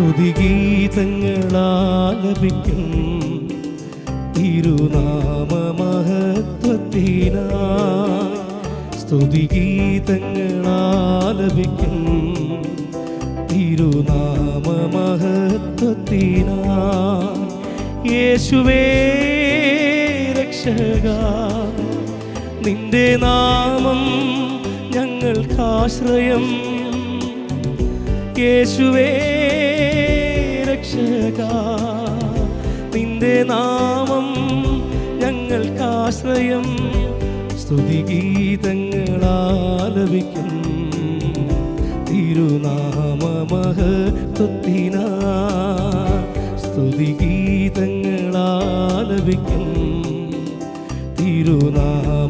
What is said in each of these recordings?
സ്തുതിഗീതങ്ങളാലപിക്കും തിരുനാമമഹത്വത്തിനാ സ്തുതിഗീതങ്ങളാലപിക്കും തിരുനാമമഹത്വത്തിനാ യേശുവേ രക്ഷക നിന്റെ നാമം ഞങ്ങൾക്കാശ്രയം. യേശുവേ രക്ഷക. നിന്റെ നാമം ഞങ്ങൾക്കാശ്രയം. സ്തുതിഗീതങ്ങളാലപിക്കും. തിരുനാമമഹത്വത്തിനാ സ്തുതിഗീതങ്ങളാലപിക്കും. തിരുനാമമഹത്വത്തിനാ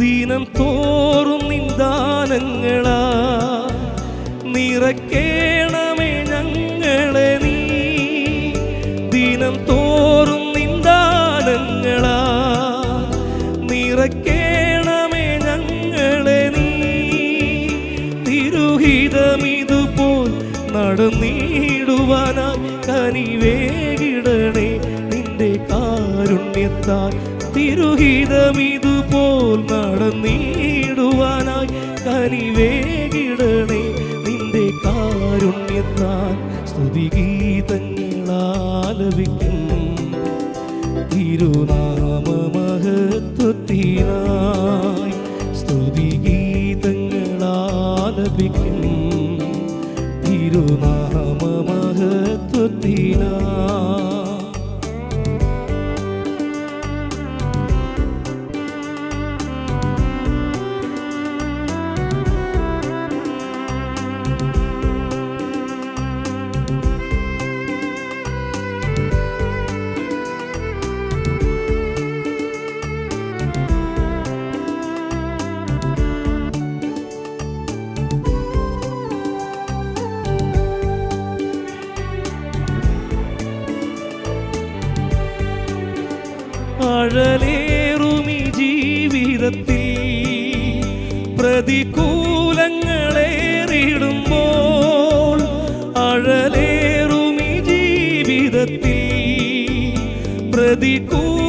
ദിനം തോറും നിന്ദാനങ്ങളാ. നിറക്കേണമേ ഞങ്ങളെ നീ. ദിനം തോറും നിന്ദാനങ്ങളാ. നിറക്കേണമേ ഞങ്ങളെ നീ. തിരുഹിതമിതുപോൽ നടന്നിടുവാനായി കനിവേകിടണേ. നിന്റെ കാരുണ്യത്താൽ തിരുഹിതമിതുപോൽ നടന്നിടുവാനായി കനിവേകിടണേ. നിന്റെ കാരുണ്യത്താൽ സ്തുതിഗീതങ്ങളാലപിക്കും. ഗീതങ്ങളാലപിക്കും സ്തുതിഗീതങ്ങളാലപിക്കും. തിരുനാമമഹത്വത്തിനായി അഴലേറുമി ജീവിതത്തിൽ. പ്രതികൂലങ്ങളേറിടുമ്പോൾ അഴലേറുമി ജീവിതത്തിൽ. പ്രതികൂലങ്ങളേറിടുമ്പോൾ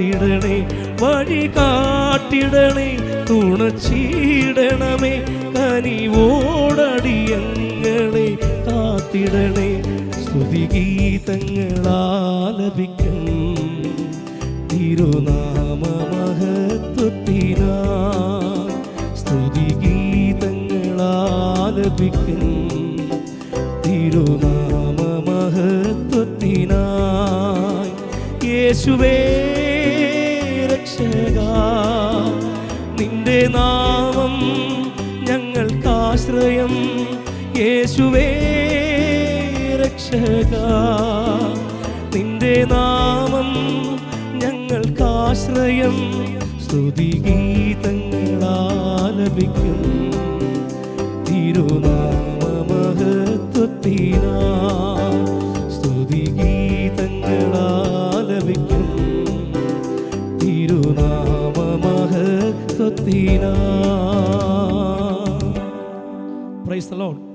കാത്തിടണേ വഴി കാട്ടിടണേ തുണച്ചിടണമേ കനിവോടടിയങ്ങളെ കാത്തിടണേ സ്തുതിഗീതങ്ങളാലപിക്കും. ഗീതങ്ങളാലപിക്കും തിരുനാമ മഹത്വത്തിനാ യേശുവേ നിന്റെ നാമം ഞങ്ങൾക്കാശ്രയം. യേശുവേ രക്ഷക നിന്റെ നാമം ഞങ്ങൾക്കാശ്രയം. സ്തുതിഗീതങ്ങളാലപിക്കും praise the Lord.